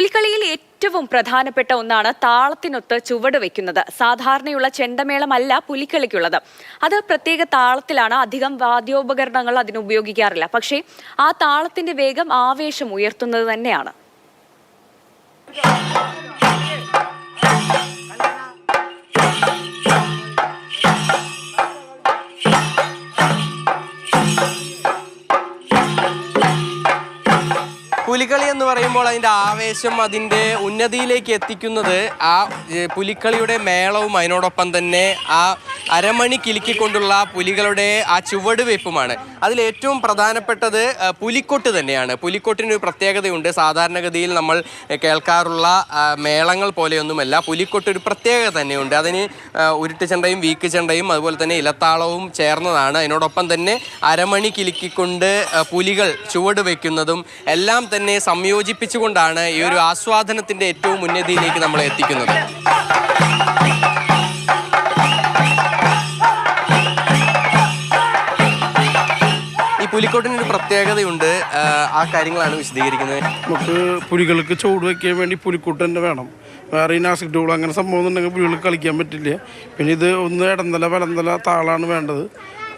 പുലിക്കളിയിൽ ഏറ്റവും പ്രധാനപ്പെട്ട ഒന്നാണ് താളത്തിനൊത്ത് ചുവട് വയ്ക്കുന്നത് സാധാരണയുള്ള ചെണ്ടമേളമല്ല പുലിക്കളിക്കുള്ളത്. അത് പ്രത്യേക താളത്തിലാണ് അധികം വാദ്യോപകരണങ്ങൾ അതിന് ഉപയോഗിക്കാറില്ല. പക്ഷേ ആ താളത്തിന്റെ വേഗം ആവേശം ഉയർത്തുന്നത് തന്നെയാണ്. പുലിക്കളി എന്ന് പറയുമ്പോൾ അതിന്റെ ആവേശം അതിന്റെ ഉന്നതിയിലേക്ക് എത്തിക്കുന്നത് ആ പുലിക്കളിയുടെ മേളവും അതിനോടൊപ്പം തന്നെ ആ അരമണി കിലുക്കിക്കൊണ്ടുള്ള പുലികളുടെ ആ ചുവട് വെപ്പുമാണ് അതിൽ ഏറ്റവും പ്രധാനപ്പെട്ടത് പുലിക്കൊട്ട് തന്നെയാണ്. പുലിക്കൊട്ടിന് ഒരു പ്രത്യേകതയുണ്ട്. സാധാരണഗതിയിൽ നമ്മൾ കേൾക്കാറുള്ള മേളങ്ങൾ പോലെയൊന്നുമല്ല. പുലിക്കൊട്ട് ഒരു പ്രത്യേകത തന്നെയുണ്ട്. അതിന് ഉരുട്ടുചെണ്ടയും ഉരുട്ട് ചെണ്ടയും വീക്ക് ചെണ്ടയും അതുപോലെ തന്നെ ഇലത്താളവും ചേർന്നതാണ്. അതിനോടൊപ്പം തന്നെ അരമണി കിലുക്കിക്കൊണ്ട് പുലികൾ ചുവട് വയ്ക്കുന്നതും എല്ലാം തന്നെ സംയോജിപ്പിച്ചുകൊണ്ടാണ് ഈ ഒരു ആസ്വാദനത്തിന്റെ ഏറ്റവും ഉന്നതിയിലേക്ക് നമ്മൾ എത്തിക്കുന്നത്. പുലിക്കോട്ടിന് ഒരു പ്രത്യേകതയുണ്ട്. ആ, കാര്യങ്ങളാണ് വിശദീകരിക്കുന്നത്. നമുക്ക് പുലികൾക്ക് ചൂട് വയ്ക്കാൻ വേണ്ടി പുലിക്കൂട്ട് തന്നെ വേണം. വേറെ ഈ നാസിക് ഡോൾ അങ്ങനെ സംഭവം ഉണ്ടെങ്കിൽ പുലികൾക്ക് കളിക്കാൻ പറ്റില്ല. പിന്നെ ഇത് ഒന്ന് ഇടന്തല വലന്തല താളാണ് വേണ്ടത്.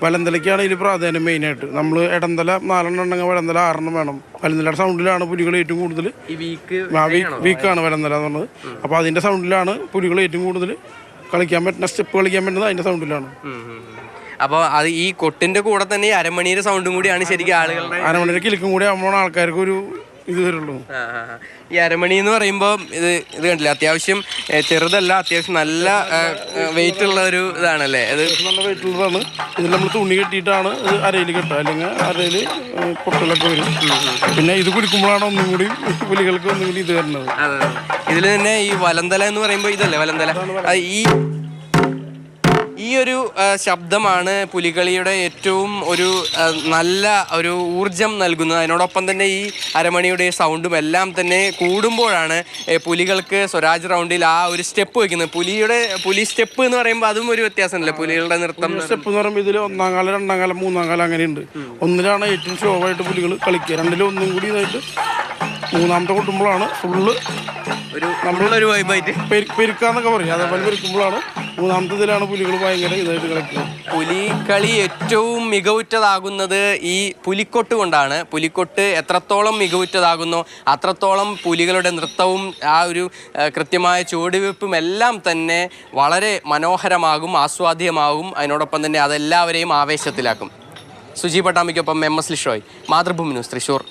വലന്തലയ്ക്കാണ് ഇതിൽ പ്രാധാന്യം മെയിനായിട്ട് നമ്മൾ ഇടന്തല നാലെണ്ണം ഉണ്ടെങ്കിൽ വലന്തല ആറെണ്ണം വേണം. വലന്തലയുടെ സൗണ്ടിലാണ് പുലികൾ ഏറ്റവും കൂടുതൽ ഈ വീക്ക് വീക്കാണ് വലന്തല എന്ന് പറഞ്ഞത്. അപ്പോൾ അതിന്റെ സൗണ്ടിലാണ് പുലികൾ ഏറ്റവും കൂടുതൽ കളിക്കാൻ പറ്റുന്ന സ്റ്റെപ്പ് കളിക്കാൻ പറ്റുന്നത് അതിന്റെ സൗണ്ടിലാണ് അപ്പോൾ അത് ഈ കൊട്ടിന്റെ കൂടെ തന്നെ ഈ അരമണിയുടെ സൗണ്ടും കൂടിയാണ് ശരിക്കും ആളുകളുടെ അരമണിയുടെ കിലുക്കും കൂടി ആകുമ്പോൾ ആൾക്കാർക്ക് ഒരു ഇത് വരുള്ളൂ. ഈ അരമണി എന്ന് പറയുമ്പോൾ ഇത് ഇത് കണ്ടില്ല? അത്യാവശ്യം ചെറുതല്ല അത്യാവശ്യം നല്ല വെയിറ്റ് ഉള്ള ഒരു ഇതാണല്ലേ? ഇത് നല്ല വെയിറ്റ് ഉള്ളതാണ്. ഇതിൽ നമ്മൾ തുണി കെട്ടിയിട്ടാണ് ഇത് അരയിൽ കെട്ടുക. അല്ലെങ്കിൽ അരയിൽ പൊട്ടലൊക്കെ വരും. പിന്നെ ഇത് കുടിക്കുമ്പോഴാണ് ഒന്നും കൂടി പുലികൾക്ക് ഒന്നും കൂടി ഇത് വരുന്നത്. ഇതിൽ തന്നെ ഈ വലന്തല എന്ന് പറയുമ്പോൾ ഇതല്ലേ? വലന്തല. ഈ ഈ ഒരു ശബ്ദമാണ് പുലികളിയുടെ ഏറ്റവും ഒരു നല്ല ഒരു ഊർജം നൽകുന്നത്. അതിനോടൊപ്പം തന്നെ ഈ അരമണിയുടെ സൗണ്ടും എല്ലാം തന്നെ കൂടുമ്പോഴാണ് പുലികൾക്ക് സ്വരാജ് റൗണ്ടിൽ ആ ഒരു സ്റ്റെപ്പ് വെക്കുന്നത് പുലിയുടെ പുലി സ്റ്റെപ്പ് എന്ന് പറയുമ്പോൾ അതും ഒരു വ്യത്യാസമല്ലേ? പുലികളുടെ നൃത്തം സ്റ്റെപ്പ് എന്ന് പറയുമ്പോൾ ഇതിൽ ഒന്നാം കാലം രണ്ടാം കാലം മൂന്നാം കാലം അങ്ങനെയുണ്ട്. ഒന്നിലാണ് ഏറ്റവും സ്ലോ ആയിട്ട് പുലികൾ കളിക്കുക. രണ്ടിലും ഒന്നും കൂടി ഇതായിട്ട് മൂന്നാമത്തെ കൂട്ടുമ്പോഴാണ് ഫുള്ള് ഒരു നമ്മളൊരു വൈബായിട്ട് പെരു പെരുക്കാന്നൊക്കെ പറയും. അതേപോലെ പെരുക്കുമ്പോഴാണ് മൂന്നാമത്തെ ഇതിലാണ് പുലികൾ ഭയങ്കര ഇതായിട്ട് കളിക്കുന്നത്. പുലിക്കളി ഏറ്റവും മികവുറ്റതാകുന്നത് ഈ പുലിക്കൊട്ട് കൊണ്ടാണ്. പുലിക്കൊട്ട് എത്രത്തോളം മികവുറ്റതാകുന്നു അത്രത്തോളം പുലികളുടെ നൃത്തവും ആ ഒരു കൃത്യമായ ചുവടുവെപ്പും എല്ലാം തന്നെ വളരെ മനോഹരമാകും ആസ്വാദ്യമാകും. അതിനോടൊപ്പം തന്നെ അതെല്ലാവരെയും ആവേശത്തിലാക്കും. Suji പട്ടാമിക്കൊപ്പം M S Lishoy. Mathrubhumi news Thrissur